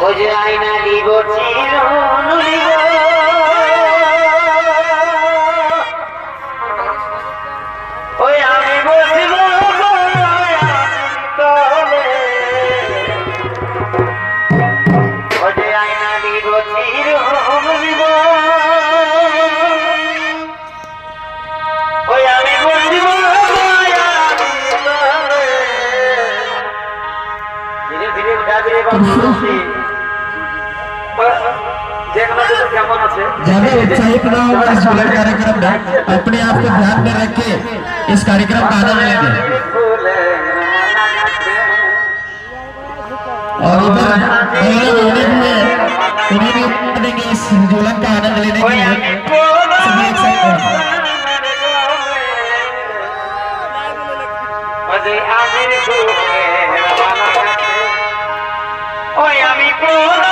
ওই যে আয়না দিব চিরুন দিব ওই আমি বসিব ওই যে আয়না দিব চিরুন ওই আমি বসিব ধীরে ধীরে देखना तो केमन আছে ज्यादा उत्साहित न हो इस झूलन कार्यक्रम में अपने आप को ध्यान में रख के इस कार्यक्रम का आनंद लेंगे और इधर महिला लोग भी है उन्हें भी देंगे इस झूलन का आनंद लेने के लिए सभी एक साथ हैं। ওই আমির ঘুরে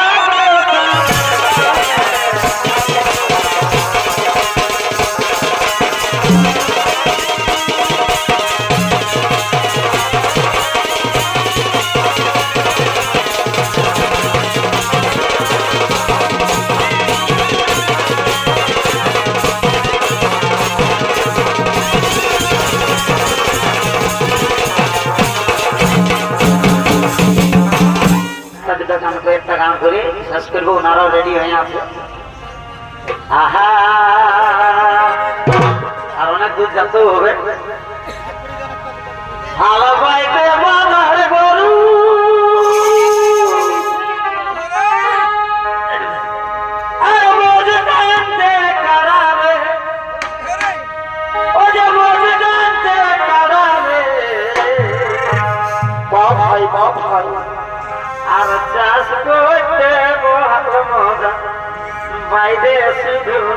আমি কোন গান করে, শেষ করব, ওনারাও রেডি হয়ে আছে। আহা! আর অনেক দূর যেতেও হবে। ভালো পাইতে বাবার গরু। আর আর চাষ করতে মজা। বাইরে শুধু